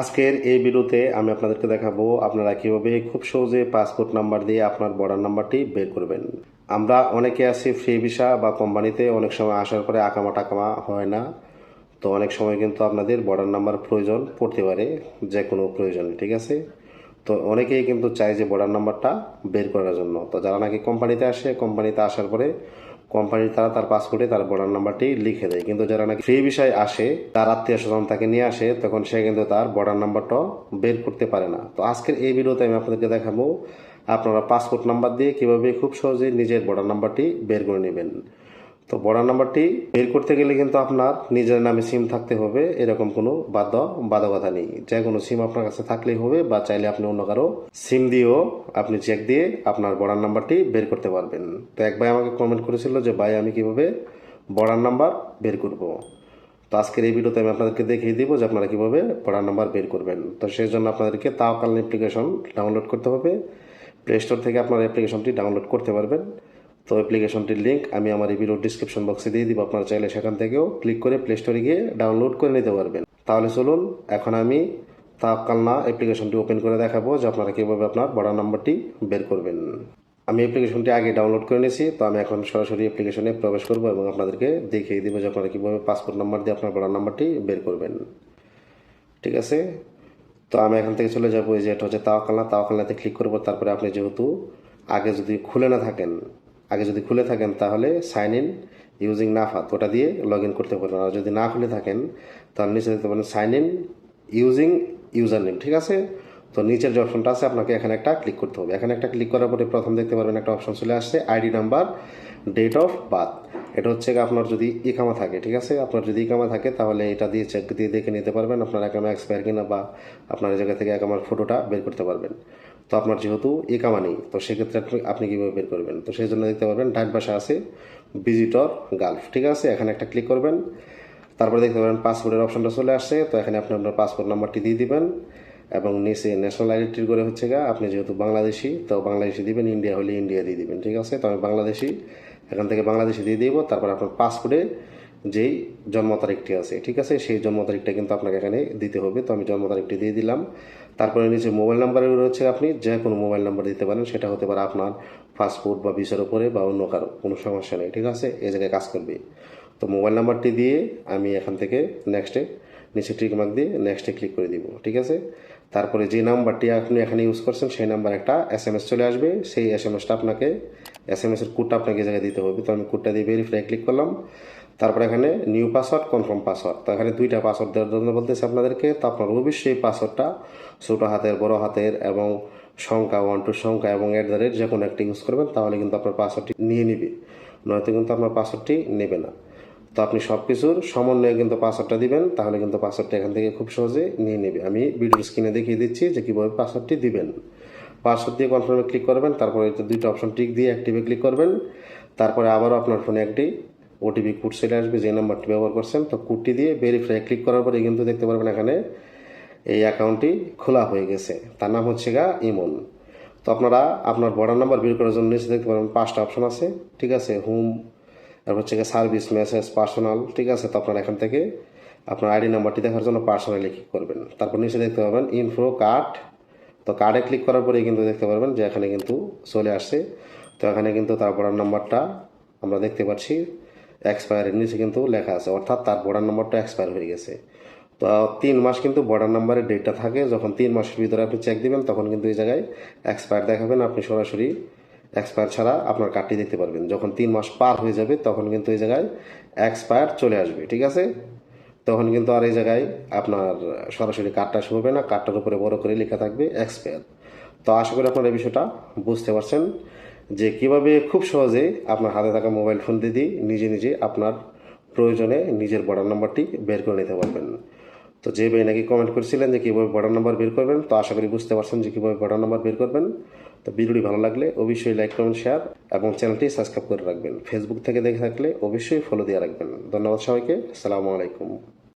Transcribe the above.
আজকের এই ভিডিওতে আমি আপনাদেরকে দেখাবো আপনারা কীভাবে খুব সহজে পাসপোর্ট নাম্বার দিয়ে আপনার বর্ডার নাম্বারটি বের করবেন। আমরা অনেকে আছি ফ্রি ভিসা বা কোম্পানিতে, অনেক সময় আসার পরে আকামা টাকামা হয় না। তো অনেক সময় কিন্তু আপনাদের বর্ডার নাম্বার প্রয়োজন পড়তে পারে যে কোনো প্রয়োজনে, ঠিক আছে? তো অনেকেই কিন্তু চায় যে বর্ডার নাম্বারটা বের করার জন্য। তো যারা নাকি কোম্পানিতে আসে, কোম্পানিতে আসার পরে কোম্পানির তারা তার পাসপোর্টে তার বর্ডার নাম্বারটি লিখে দেয়। কিন্তু যারা নাকি ফ্রি বিষয় আসে, তার আত্মীয় স্বজন তাকে নিয়ে আসে, তখন সে কিন্তু তার বর্ডার নাম্বারটাও বের করতে পারে না। তো আজকের এই ভিডিওতে আমি আপনাদেরকে দেখাবো, আপনারা পাসপোর্ট নাম্বার দিয়ে কীভাবে খুব সহজে নিজের বর্ডার নাম্বারটি বের করে নেবেন। তো বর্ডার নাম্বারটি বের করতে গেলে কিন্তু আপনার নিজের নামে সিম থাকতে হবে, এরকম কোনো বাধ্য বাধকতা নেই। যে কোনো সিম আপনার কাছে থাকলেই হবে বা চাইলে আপনি অন্য কারও সিম দিয়েও আপনি চেক দিয়ে আপনার বর্ডার নাম্বারটি বের করতে পারবেন। তো এক ভাই আমাকে কমেন্ট করেছিল যে, ভাই, আমি কীভাবে বর্ডার নাম্বার বের করব? তো আজকের এই ভিডিওতে আমি আপনাদেরকে দেখিয়ে দিব যে আপনারা কীভাবে বর্ডার নাম্বার বের করবেন। তো সেই জন্য আপনাদেরকে তাওকাল অ্যাপ্লিকেশন ডাউনলোড করতে হবে। প্লে স্টোর থেকে আপনার অ্যাপ্লিকেশনটি ডাউনলোড করতে পারবেন। তো অ্যাপ্লিকেশনটির লিঙ্ক আমি আমার এই ভিডিওর ডিসক্রিপশন বক্সে দিয়ে দিব। আপনারা চাইলে সেখান থেকেও ক্লিক করে প্লে স্টোরে গিয়ে ডাউনলোড করে নিতে পারবেন। তাহলে চলুন, এখন আমি তাওকাল না অ্যাপ্লিকেশনটি ওপেন করে দেখাবো, যে আপনারা কীভাবে আপনার বর্ডার নাম্বারটি বের করবেন। আমি অ্যাপ্লিকেশনটি আগে ডাউনলোড করে নিয়েছি, তো আমি এখন সরাসরি অ্যাপ্লিকেশনে প্রবেশ করব এবং আপনাদেরকে দেখিয়ে দিব যে আপনারা কীভাবে পাসপোর্ট নাম্বার দিয়ে আপনার বর্ডার নাম্বারটি বের করবেন। ঠিক আছে? তো আমি এখান থেকে চলে যাব যে এটা হচ্ছে তাওয়াকালনা তাওয়াকালনাতে ক্লিক করব, তারপরে আপনি যেহেতু আগে যদি খুলে না থাকেন আগে যদি খুলে থাকেন তাহলে সাইন ইন ইউজিং নাফাত ওটা দিয়ে লগ ইন করতে পারবেন। আর যদি না খুলে থাকেন তাহলে নিচে দেখতে পারেন sign in using user name ঠিক আছে? তো নিচের যে অপশনটা আছে, আপনাকে এখানে একটা ক্লিক করতে হবে। এখানে একটা ক্লিক করার পরে প্রথম দেখতে পারবেন একটা অপশন চলে আসছে ID number date of birth এটা হচ্ছে আপনার যদি ইকামা থাকে, ঠিক আছে? আপনার যদি ইকামা থাকে, তাহলে এটা দিয়ে চেক দিয়ে দেখে নিতে পারবেন আপনার একামা এক্সপায়ার কিনা বা আপনার জায়গা থেকে একামার ফটোটা বের করতে পারবেন। তো আপনার যেহেতু ইকামা নেই তো সেক্ষেত্রে আপনি আপনি কীভাবে বের করবেন? তো সেই জন্য দেখতে পারবেন ডাইন পাশে আছে ভিজিটর গালফ ঠিক আছে? এখানে একটা ক্লিক করবেন, তারপরে দেখতে পারেন পাসপোর্টের অপশনটা চলে আসছে, তো এখানে আপনি আপনার পাসপোর্ট নাম্বারটি দিয়ে দিবেন এবং নিচে ন্যাশনাল আইডেন্টিটির করে হচ্ছে গা আপনি যেহেতু বাংলাদেশি, তো বাংলাদেশি দিবেন, ইন্ডিয়া হলে ইন্ডিয়া দিয়ে দিবেন, ঠিক আছে? তো আমি বাংলাদেশি, এখান থেকে বাংলাদেশি দিয়ে দিব, তারপর আপনার পাসপোর্টে যেই জন্ম তারিখটি আছে, ঠিক আছে? সেই জন্ম তারিখটা কিন্তু আপনাকে এখানে দিতে হবে। তো আমি জন্ম তারিখটি দিয়ে দিলাম। তারপরে নিচে মোবাইল নাম্বারের হচ্ছে আপনি, যে কোনো মোবাইল নাম্বার দিতে পারেন। সেটা হতে পারে আপনার পাসপোর্ট বা ভিসার উপরে বা অন্য কারও, কোনো সমস্যা নেই, ঠিক আছে? এই জায়গায় কাজ করবে। তো মোবাইল নাম্বারটি দিয়ে আমি এখান থেকে নেক্সটে নিচে টিক মার্ক দিয়ে নেক্সটে ক্লিক করে দিব, ঠিক আছে? তারপরে যে নাম্বারটি আপনি এখানে ইউজ করছেন, সেই নাম্বার একটা এস এম এস চলে আসবে। সেই এস এম এসটা আপনাকে এস এম এসের কোডটা আপনাকে জায়গায় দিতে হবে। তো আমি কোডটা দিয়ে ভেরিফাই ক্লিক করলাম। তারপর এখানে নিউ পাসওয়ার্ড কনফার্ম পাসওয়ার্ড তো এখানে দুইটা পাসওয়ার্ড দেওয়ার জন্য বলতেছে আপনাদেরকে, তো আপনার অবশ্যই পাসওয়ার্ডটা ছোটো হাতের, বড় হাতের এবং সংখ্যা ওয়ান টু সংখ্যা এবং অ্যাট দ্য রেট যে কোনো একটা ইউজ করবেন, তাহলে কিন্তু আপনার পাসওয়ার্ডটি নিয়ে নিবে। নয়তো কিন্তু আপনার পাসওয়ার্ডটি নেবে না। তো আপনি সব কিছুর সমন্বয়ে কিন্তু পাসওয়ার্ডটা দিবেন, তাহলে কিন্তু পাসওয়ার্ডটা এখান থেকে খুব সহজে নিয়ে নেবে। আমি ভিডিওর স্ক্রিনে দেখিয়ে দিচ্ছি যে কীভাবে পাসওয়ার্ডটি দিবেন। পাসওয়ার্ড দিয়ে কনফার্মে ক্লিক করবেন, তারপরে দুইটা অপশন টিক দিয়ে অ্যাক্টিভে ক্লিক করবেন। তারপরে আবারও আপনার ফোনে একটি ওটিপি কোড চলে আসবে, যে নাম্বারটি ব্যবহার করছেন, তো কোডটি দিয়ে ভেরিফাই ক্লিক করার পরে কিন্তু দেখতে পারবেন এখানে এই অ্যাকাউন্টটি খোলা হয়ে গেছে। তার নাম হচ্ছে গা ইমন। তো আপনারা আপনার বর্ডার নাম্বার বের করার জন্য নিচে দেখতে পারবেন পাঁচটা অপশন আছে, ঠিক আছে? হোম তারপর হচ্ছে গিয়ে সার্ভিস মেসেজ পার্সোনাল ঠিক আছে? তো আপনারা এখান থেকে আপনার আইডি নাম্বারটি দেখার জন্য পার্সোনালি ক্লিক করবেন। তারপর নিচে দেখতে পাবেন ইনফো কার্ড তো কার্ডে ক্লিক করার পরে কিন্তু দেখতে পারবেন যে এখানে কিন্তু চলে আসছে। তো এখানে কিন্তু তার বর্ডার নাম্বারটা আমরা দেখতে পাচ্ছি। এক্সপায়ারের নিচে কিন্তু লেখা আছে, অর্থাৎ তার বর্ডার নাম্বারটা এক্সপায়ার হয়ে গেছে। তো তিন মাস কিন্তু বর্ডার নাম্বারের ডেটটা থাকে, যখন তিন মাসের ভিতরে আপনি চেক দিবেন, তখন কিন্তু এই জায়গায় এক্সপায়ার দেখাবেন, আপনি সরাসরি এক্সপায়ার ছাড়া আপনার কার্ডটি দেখতে পারবেন। যখন তিন মাস পার হয়ে যাবে, তখন কিন্তু এই জায়গায় এক্সপায়ার চলে আসবে, ঠিক আছে? তখন কিন্তু আর এই জায়গায় আপনার সরাসরি কার্ডটা শো হবে না কার্ডটার উপরে বড় করে লেখা থাকবে এক্সপায়ার তো আশা করি আপনারা এই বিষয়টা বুঝতে পারছেন। যে কীভাবে খুব সহজে আপনার হাতে থাকা মোবাইল ফোন দিয়ে নিজে নিজে আপনার প্রয়োজনে নিজের বর্ডার নাম্বারটি বের করে নিতে পারবেন। তো যে ভাই নাকি কমেন্ট করেছিলেন যে কীভাবে বর্ডার নাম্বার বের করবেন, তো আশা করি বুঝতে পারছেন যে কীভাবে বর্ডার নাম্বার বের করবেন। তো ভিডিওটি ভালো লাগলে অবশ্যই লাইক কমেন্ট শেয়ার এবং চ্যানেলটি সাবস্ক্রাইব করে রাখবেন। ফেসবুক থেকে দেখে থাকলে অবশ্যই ফলো দিয়ে রাখবেন। ধন্যবাদ সবাইকে। আসসালামু আলাইকুম।